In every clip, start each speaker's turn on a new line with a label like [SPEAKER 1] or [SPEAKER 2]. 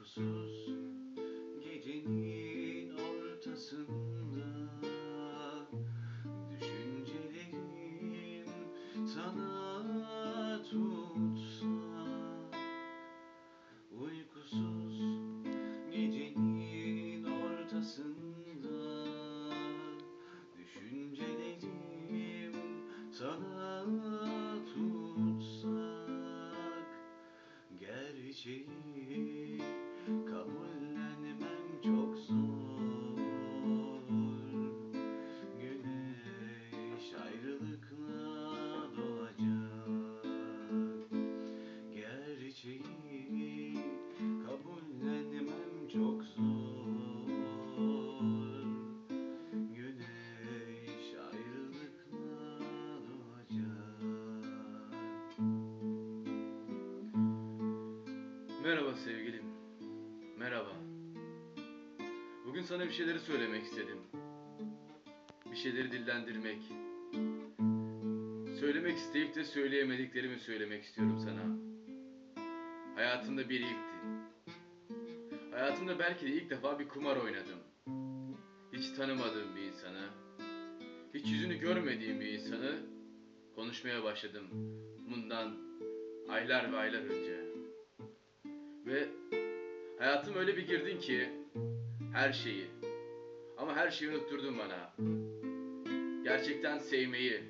[SPEAKER 1] Uykusuz gecenin ortasında
[SPEAKER 2] Merhaba sevgilim. Merhaba. Bugün sana bir şeyleri söylemek istedim. Bir şeyleri dillendirmek. Söylemek isteyip de söyleyemediklerimi söylemek istiyorum sana. Hayatımda bir ilkti. Hayatımda belki de ilk defa bir kumar oynadım. Hiç tanımadığım bir insanı, hiç yüzünü görmediğim bir insanı konuşmaya başladım. Bundan aylar ve aylar önce. Ve hayatım öyle bir girdin ki her şeyi ama her şeyi unutturdun bana. Gerçekten sevmeyi,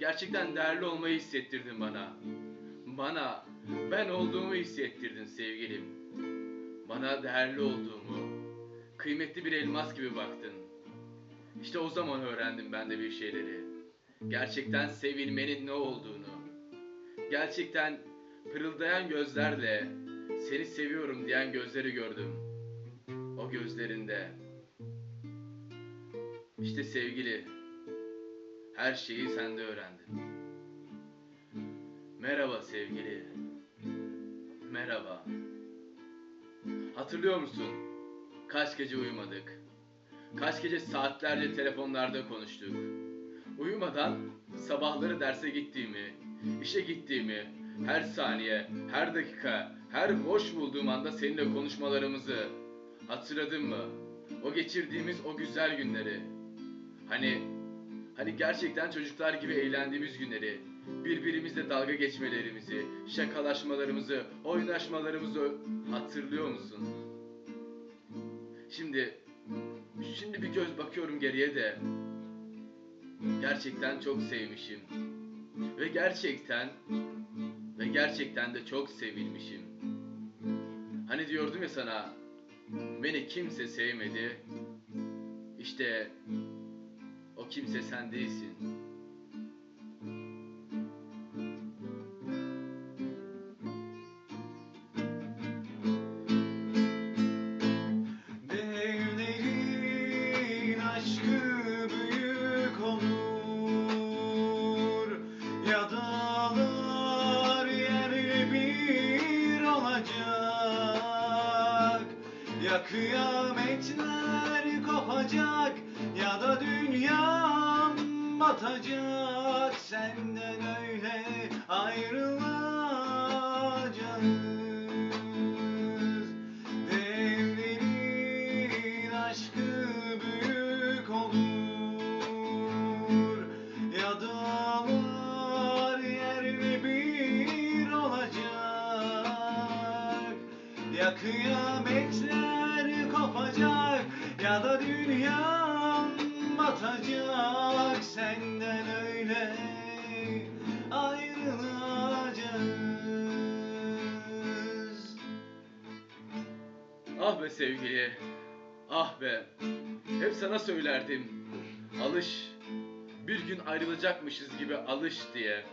[SPEAKER 2] gerçekten değerli olmayı hissettirdin bana. Bana ben olduğumu hissettirdin sevgilim. Bana değerli olduğumu, kıymetli bir elmas gibi baktın. İşte o zaman öğrendim ben de bir şeyleri. Gerçekten sevilmenin ne olduğunu. Gerçekten pırıldayan gözlerle seni seviyorum diyen gözleri gördüm. O gözlerinde. İşte sevgili, her şeyi sende öğrendim. Merhaba sevgili. Merhaba. Hatırlıyor musun? Kaç gece uyumadık. Kaç gece saatlerce telefonlarda konuştuk. Uyumadan sabahları derse gittiğimi, işe gittiğimi, her saniye, her dakika, her boş bulduğum anda seninle konuşmalarımızı hatırladın mı? O geçirdiğimiz o güzel günleri. Hani hani gerçekten çocuklar gibi eğlendiğimiz günleri, birbirimizle dalga geçmelerimizi, şakalaşmalarımızı, oynaşmalarımızı hatırlıyor musun? Şimdi şimdi bir göz bakıyorum geriye de gerçekten çok sevmişim. Ve gerçekten ve gerçekten de çok sevilmişim. Hani diyordum ya sana, beni kimse sevmedi. İşte o kimse sen değilsin.
[SPEAKER 1] Ya kıyametler kopacak Ya da dünyam batacak. Senden öyle ayrılacağız Ya da dünyam batacak Senden öyle ayrılacağız
[SPEAKER 2] Ah be sevgili, ah be. Hep sana söylerdim. Alış, bir gün ayrılacakmışız gibi alış diye.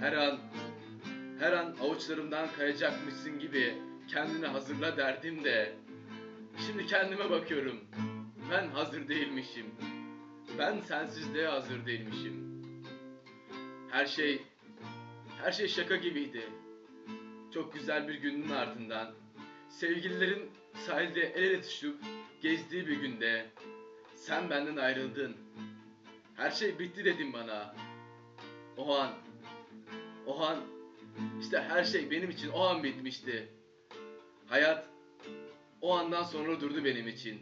[SPEAKER 2] Her an, her an avuçlarımdan kayacakmışsın gibi kendini hazırla derdim de. Şimdi kendime bakıyorum. Ben hazır değilmişim. Ben sensizliğe hazır değilmişim. Her şey, her şey şaka gibiydi. Çok güzel bir günün ardından sevgililerin sahilde el ele tutuşup gezdiği bir günde sen benden ayrıldın. Her şey bitti dedin bana. O an, o an işte her şey benim için o an bitmişti. Hayat, O andan sonra durdu benim için.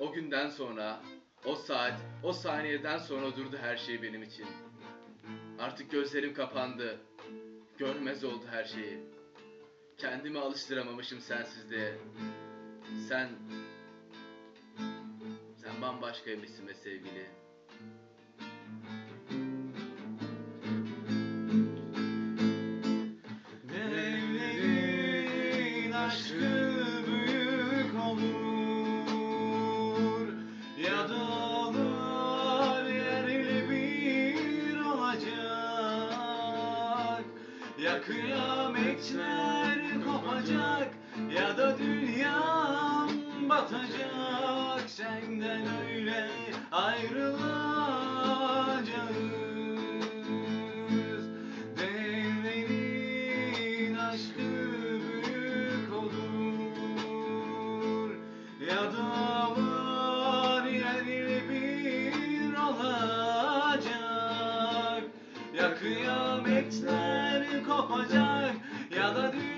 [SPEAKER 2] O günden sonra, o saat, o saniyeden sonra durdu her şey benim için. Artık gözlerim kapandı. Görmez oldu her şeyi. Kendimi alıştıramamışım sensizliğe. Sen... Sen bambaşkaymışsın be sevgili.
[SPEAKER 1] Devlerin aşkı Ya kıyametler kopacak Ya da dünyam batacak. Senden öyle ayrılacağız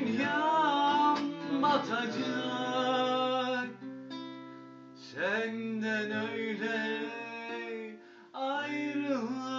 [SPEAKER 1] dünyam batacak. Senden öyle ayrılacak